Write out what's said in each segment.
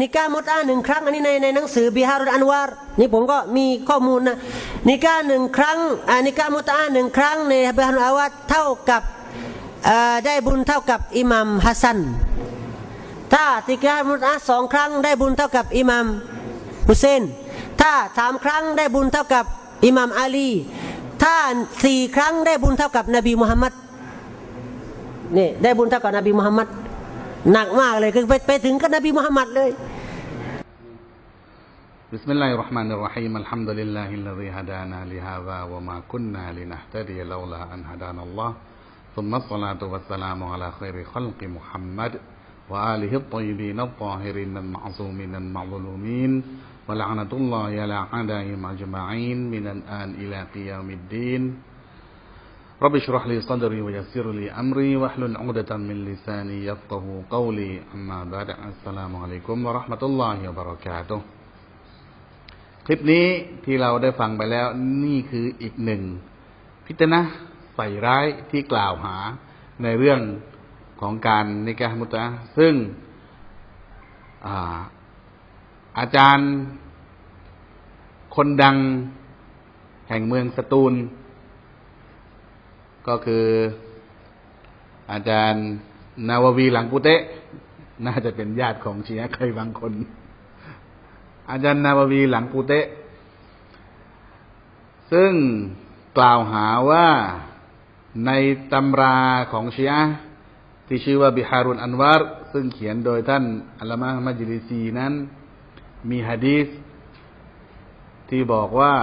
นิกามุตอาหนึ่งครั้ง อันนี้ในในหนังสือบิฮารุอันวารนี่ผมก็มีข้อมูลนะนิกาหนึ่งครั้งนิกามุตอาหนึ่งครั้งในบิฮารุอันวารเท่ากับได้บุญเท่ากับอิหมัมฮัสซันถ้าติกามุตอาสองครั้งได้บุญเท่ากับอิหมัมฮุเซนถ้าสามครั้งได้บุญเท่ากับอิหมัมอาลีถ้าสี่ครั้งได้บุญเท่ากับนบีมุฮัมมัดนี่ได้บุญเท่ากับนบีมุฮัมมัด หนักมากเลยคือไปไปถึงก็นบีมุฮัมมัดเลย بسم الله الرحمن الرحيم الحمد لله الذي هدانا لهذا وما كنا لنهتدي لولا أن هدانا الله ثم الصلاة والسلام على خير خلق محمد وآله الطيبين الطاهرين المعصومين المظلومين ولعنة الله على عدائهم أجمعين من الآن إلى قيام الدين رب اشرح لي صدري ويسر لي أمري واحلل عقدة من لساني يفقه قولي أما بعد السلام عليكم ورحمة الله وبركاته คลิปนี้ที่เราได้ฟังไปแล้วนี่คืออีกหนึ่ง พิจารณาใส่ร้ายที่กล่าวหาในเรื่องของการนิกามุตะห์ซึ่งอาอาจารย์ คนดังแห่งเมืองสตูล ก็คือ อาจารย์นาววีหลังปุเตะ น่าจะเป็นญาติของเชียะใครบางคน อาจารย์นาววีหลังปูเตะ ซึ่งกล่าวหาว่าในตำราของชีอะที่ชื่อว่าบิฮารุนอันวารซึ่งเขียนโดยท่านอัลลามะห์มัจลิซีนั้น มีฮะดีษที่บอกว่า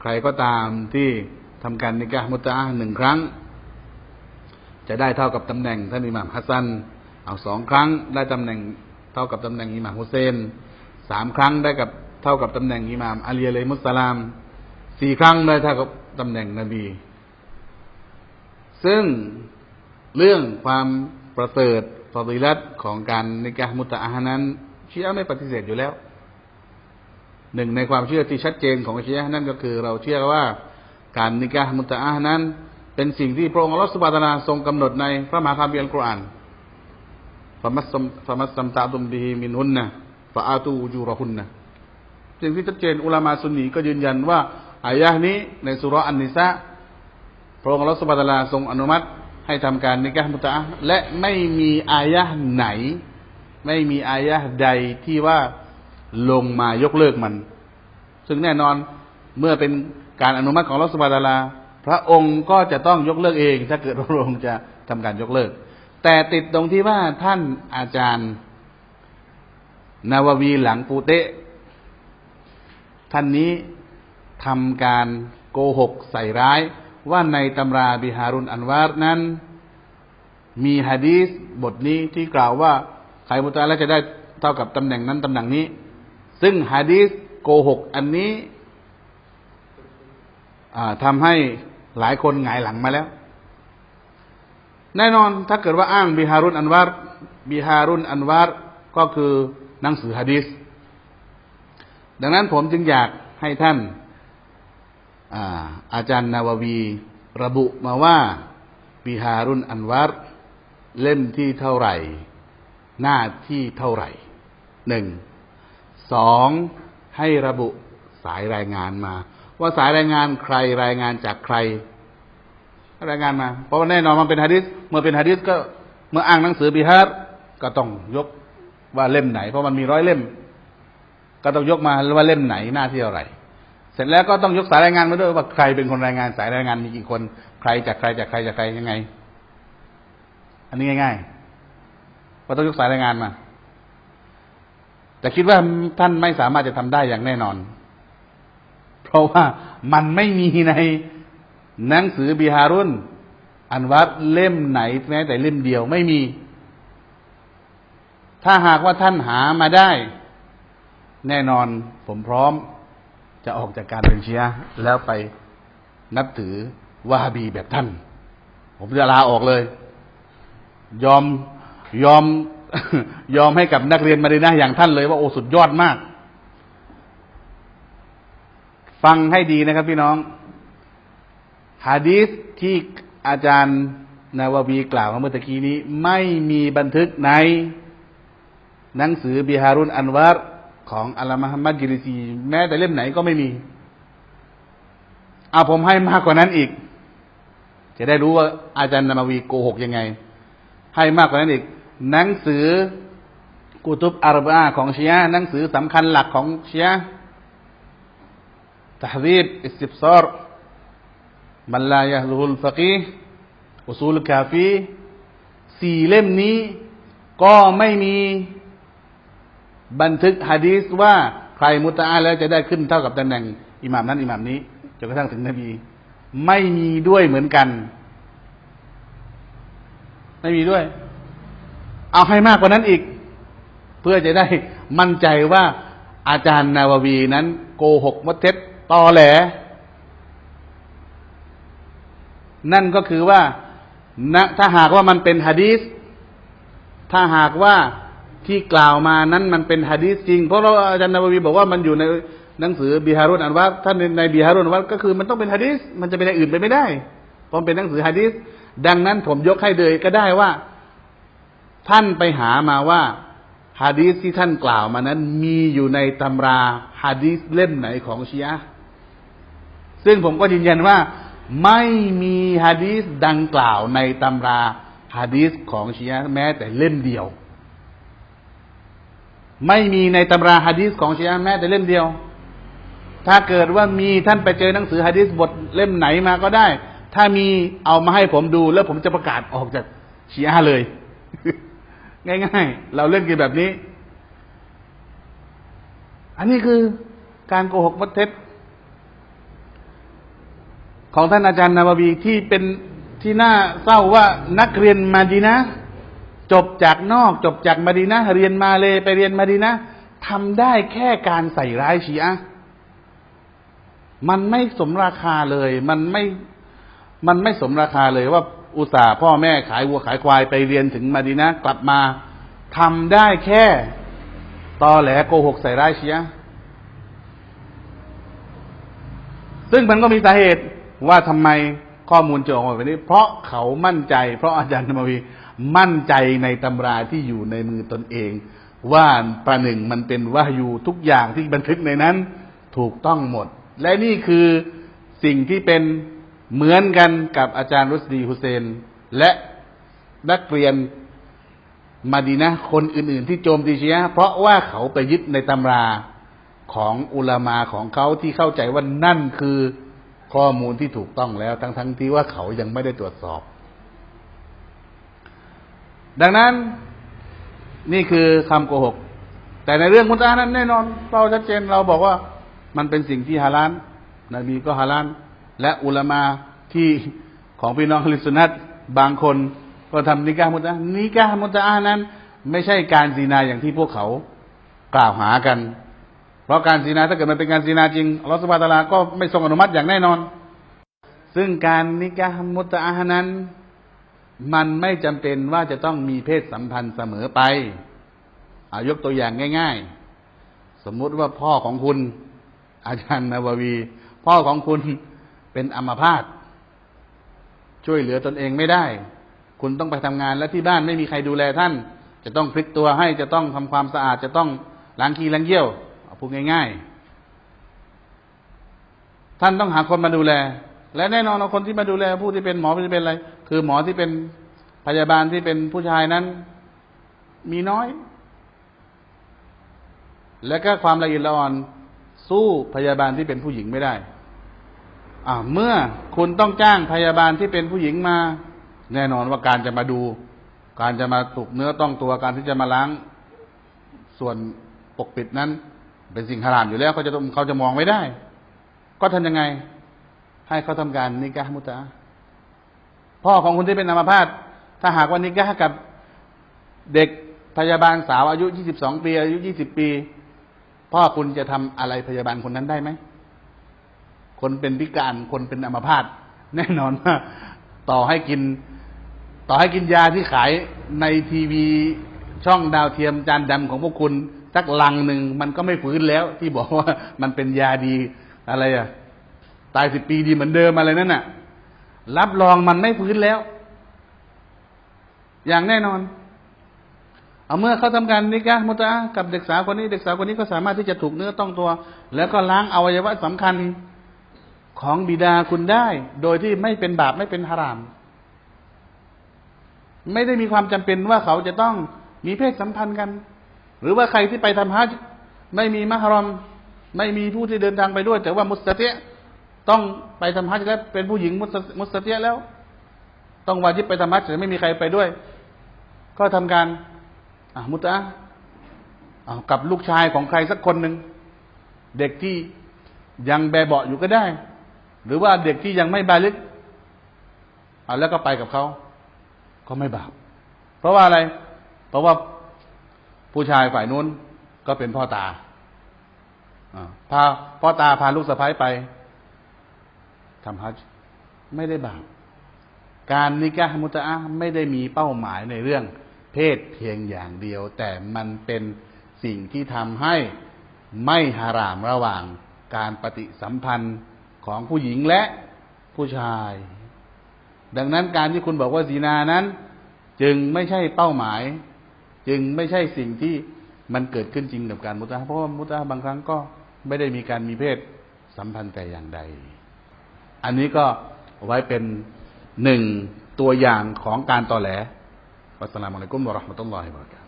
ใครก็ตามที่ทำการนิกะมุตะหนึ่งครั้ง จะได้เท่ากับตำแหน่งท่านอิหม่ามฮัสซัน เอาสองครั้งได้ตำแหน่งเท่ากับตำแหน่งอิหม่ามฮุเซนสามครั้งได้กับเท่ากับตำแหน่งอิหม่ามอาลีอะลัยมุสลามสี่ครั้งได้เท่ากับตำแหน่งนบี ซึ่งเรื่องความประเสริฐฟอดิลัตของการนิกะมุตะอะห์นั้นชีอะไม่ปฏิเสธอยู่แล้วหนึ่งในความเชื่อที่ชัดเจนของชีอะนั่นก็คือ เราเชื่อว่าการนิกะมุตะอะห์นั้น เป็นสิ่งที่พระองค์อัลอสุบานะตะอาลาทรงกำหนดในพระมหาคัมภีร์อัลกุรอานฟะมัสซัมฟะมัสซัมตะตุมบิฮิมินุนนะฟะอาตูจูรหุนนะสิ่งที่ชัดเจนอุลามาซุนีก็ยืนยันว่าอายะนี้ในสุรอันนิสาพระองค์อัลอสุบานะตะอาลาทรงอนุมัติให้ทำการในกะห์มุตะอะและไม่มีอายะไหน ไม่มีอายะใดที่ว่าลงมายกเลิกมัน ซึ่งแน่นอนเมื่อเป็นการอนุมัติของอัลอสุบานะตะอาลา พระองค์ก็จะต้องยกเลิกเอง ถ้าเกิดพระองค์จะทำการยกเลิก แต่ติดตรงที่ว่าท่านอาจารย์นาววีหลังปูเตะท่านนี้ทำการโกหกใส่ร้าย ว่าในตำราบิฮารุนอันวารนั้น มีฮะดีษบทนี้ที่กล่าวว่าใครมุตะแล้วจะได้เท่ากับตำแหน่งนั้นตำแหน่งนี้ ซึ่งฮะดีษโกหกอันนี้อ่าทำให้ หลายคนหงายหลังมาแล้ว แน่นอนถ้าเกิดว่าอ้างบิฮารุนอันวารบิฮารุนอันวารก็คือหนังสือฮะดีษดังนั้นผมจึงอยากให้ท่านอาอาจารย์นาววีระบุมาว่าบิฮารุนอันวารเล่มที่เท่าไหร่ หน้าที่เท่าไหร่หนึ่งสองให้ระบุสายรายงานมา ว่าสายรายงานใครรายงานจากใคร รายงานมา เพราะว่าแน่นอนมันเป็นฮะดิษเมื่อเป็นฮะดิษก็เมื่ออ้างหนังสือบิฮาร์ก็ต้องยกว่าเล่มไหน เพราะมันมีร้อยเล่ม ก็ต้องยกมาว่าเล่มไหนหน้าที่อะไร เสร็จแล้วก็ต้องยกสายรายงานมาด้วยว่าใครเป็นคนรายงานสายรายงานมีกี่คน ใครจากใครจากใครจากใครยังไง อันนี้ง่ายๆว่าต้องยกสายรายงานมา แต่คิดว่าท่านไม่สามารถจะทำได้อย่างแน่นอน เพราะว่ามันไม่มีในหนังสือบิฮารุนอันวัดเล่มไหนแม้แต่เล่มเดียวไม่มี ถ้าหากว่าท่านหามาได้ แน่นอนผมพร้อมจะออกจากการเป็นเชียแล้วไปนับถือวาฮาบีแบบท่าน ผมจะลาออกเลย ยอมยอมยอมให้กับนักเรียนมาดีนะอย่างท่านเลยว่าโอ้สุดยอดมาก ฟังให้ดีนะครับพี่น้องฮะดีษที่อาจารย์นาววีกล่าวมาเมื่อตะกี้นี้ ไม่มีบันทึกใน หนังสือบิฮารุนอันวารของอัลลาฮัมมัดกิริซีแม้แต่เล่มไหนก็ไม่มีเอาผมให้มากกว่านั้นอีก จะได้รู้ว่าอาจารย์นามาวีโกหกยังไง ให้มากกว่านั้นอีก หนังสือกุตุบอารบาของเชียหนังสือสำคัญหลักของเชียะห์ตะฮดีบอิสติบซาร์มันลายะลุลฟะกีอุซูลกาฟีสี่เล่มนี้ก็ไม่มีบันทึกฮะดีษว่าใครมุตะอาแล้วจะได้ขึ้นเท่ากับตำแหน่งอิหมามนั้นอิหมามนี้จนกระทั่งถึงนบี ไม่มีด้วยเหมือนกัน ไม่มีด้วย เอาให้มากกว่านั้นอีก เพื่อจะได้มั่นใจว่าอาจารย์นาววีนั้น โกหกมดเท็จ ตอแหล นั่นก็คือว่านะถ้าหากว่ามันเป็นฮะดีษถ้าหากว่าที่กล่าวมานั้นมันเป็นฮะดีษจริง เพราะเราอาจารย์นาววีบอกว่ามันอยู่ในหนังสือบิฮารุนอันวัตท่านในบิฮารุนอันวัตก็คือมันต้องเป็นฮะดีษมันจะเป็นอย่างอื่นไปไม่ได้เพราะมันเป็นหนังสือฮะดีษดังนั้นผมยกให้เลยก็ได้ว่า ท่านไปหามาว่าฮะดีษที่ท่านกล่าวมานั้น มีอยู่ในตำราฮะดีษเล่มไหนของชีอะ ซึ่งผมก็ยืนยันว่าไม่มีฮะดีษดังกล่าวในตำราฮะดีษของชีอะแม้แต่เล่มเดียว ไม่มีในตำราฮะดีษของชีอะแม้แต่เล่มเดียว ถ้าเกิดว่ามีท่านไปเจอหนังสือฮะดีษบทเล่มไหนมาก็ได้ ถ้ามีเอามาให้ผมดู แล้วผมจะประกาศออกจากชีอะเลย ง่ายๆ เราเล่นกันแบบนี้ อันนี้คือการโกหกมัดเท็จ ของท่านอาจารย์นาวบีที่เป็นที่น่าเศร้าว่านักเรียนมาดีนะ จบจากนอกจบจากมาดีนะเรียนมาเลยไปเรียนมาดีนะทำได้แค่การใส่ร้ายชีอะมันไม่สมราคาเลย มันไม่ มันไม่สมราคาเลยว่าอุตส่าห์พ่อแม่ขายวัวขายควายไปเรียนถึงมาดีนะกลับมาทำได้แค่ตอแหลโกหกใส่ร้ายชียะซึ่งมันก็มีสาเหตุ ว่าทำไมข้อมูลจะออกมาแบบนี้ เพราะเขามั่นใจ เพราะอาจารย์ธรรมวีมั่นใจในตำราที่อยู่ในมือตนเอง ว่าประหนึ่งมันเป็นว่าอยู่ทุกอย่างที่บันทึกในนั้น ถูกต้องหมด และนี่คือสิ่งที่เป็นเหมือนกันกับอาจารย์รุสดีฮุเซน และนักเรียนมาดีนะคนอื่นๆ ที่โจมตีเชียเพราะว่าเขาไปยึดในตำราของอุลามาของเขาที่เข้าใจว่านั่นคือ ข้อมูลที่ถูกต้องแล้ว ทั้งๆที่ว่าเขายังไม่ได้ตรวจสอบ ดังนั้นนี่คือคำโกหก แต่ในเรื่องมุตานั้นแน่นอน เราชัดเจนเราบอกว่ามันเป็นสิ่งที่ฮาลาลนบีก็ฮาลาลและอุลามาที่ของพี่น้องฮลิสุนัตบางคนก็ทำนิกามุตานิกามุตานั้น ไม่ใช่การซีนาอย่างที่พวกเขากล่าวหากัน เพราะการซีนาถ้าเกิดมันเป็นการซีนาจริงอัลลอฮฺสุบฮาตะลาก็ไม่ทรงอนุมัติอย่างแน่นอน ซึ่งการนิกามุตาหนั้น มันไม่จำเป็นว่าจะต้องมีเพศสัมพันธ์เสมอไปอายกตัวอย่างง่าย ๆ สมมุติว่าพ่อของคุณ อาจารย์นาววี พ่อของคุณเป็นอัมพาตช่วยเหลือตนเองไม่ได้ คุณต้องไปทำงานและที่บ้านไม่มีใครดูแลท่าน จะต้องพลิกตัวให้จะต้องทำความสะอาดจะต้องล้างขี้ล้างเยี่ยวเอ พูดง่ายๆ ท่านต้องหาคนมาดูแล และแน่นอนเอาคนที่มาดูแล ผู้ที่เป็นหมอที่เป็นอะไร คือหมอที่เป็นพยาบาลที่เป็นผู้ชายนั้น มีน้อย และก็ความละเอียดละอ่อนสู้พยาบาลที่เป็นผู้หญิงไม่ได้อ่าเมื่อคุณต้องจ้างพยาบาลที่เป็นผู้หญิงมา แน่นอนว่าการจะมาดู การจะมาถูกเนื้อต้องตัวการที่จะมาล้างส่วนปกปิดนั้น เป็นสิ่งหารามอยู่แล้วเขาจะเขาจะมองไม่ได้ ก็ทำยังไง ให้เขาทำการนิกามุตาพ่อของคุณที่เป็นอัมพาตถ้าหากว่านิกากับเด็กพยาบาลสาวอายุ22ปีอายุ20ปี พ่อคุณจะทำอะไรพยาบาลคนนั้นได้ไหมคนเป็นพิการคนเป็นอัมพาตแน่นอนว่าต่อให้กิน ต่อให้กินยาที่ขายในทีวีช่องดาวเทียมจานดำของพวกคุณ สักลังหนึ่งมันก็ไม่ฟื้นแล้ว ที่บอกว่ามันเป็นยาดีอะไรอะตายสิบปีดีเหมือนเดิมอะไรนั่นน่ะ รับรองมันไม่ฟื้นแล้ว อย่างแน่นอน เอาเมื่อเขาทำการนิกะมุตะอะกับเด็กสาวคนนี้ เด็กสาวคนนี้ก็สามารถที่จะถูกเนื้อต้องตัว แล้วก็ล้างอวัยวะสำคัญของบิดาคุณได้ โดยที่ไม่เป็นบาปไม่เป็นฮาราม ไม่ได้มีความจำเป็นว่าเขาจะต้องมีเพศสัมพันธ์กัน หรือว่าใครที่ไปทำฮัจญ์ไม่มีมหรอม ไม่มีผู้ที่เดินทางไปด้วย แต่ว่ามุสตะเตียต้องไปทำฮัจญ์แล้วเป็นผู้หญิงมุสมุสตะเตียแล้ว ต้องวาจิบไปทำฮัจญ์แต่ไม่มีใครไปด้วย ก็ทำการอะมุตะอะห์อะกับลูกชายของใครสักคนหนึ่งเด็กที่ยังแบเบาะอยู่ก็ได้ หรือว่าเด็กที่ยังไม่บาลิกอะแล้วก็ไปกับเขาก็ไม่บาปเพราะว่าอะไร เพราะว่า ผู้ชายฝ่ายนู้นก็เป็นพ่อตาพาพ่อตาพาลูกสะพ้ายไปทำฮัจญ์ไม่ได้บาปการนิกะมุตะอะไม่ได้มีเป้าหมายในเรื่อง เพศเพียงอย่างเดียว แต่มันเป็นสิ่งที่ทำให้ไม่ฮารามระหว่างการปฏิสัมพันธ์ของผู้หญิงและผู้ชาย ดังนั้นการที่คุณบอกว่าสีนานั้น จึงไม่ใช่เป้าหมาย จึงไม่ใช่สิ่งที่มันเกิดขึ้นจริงกับการมุตะเพราะว่ามุตะบางครั้งก็ไม่ได้มีการมีเพศสัมพันธ์แต่อย่างใด อันนี้ก็ไว้เป็นหนึ่งตัวอย่างของการตอแหลวัสลามุอะลัยกุมวะราะห์มะตุลลอฮิวะบะเราะกาตุ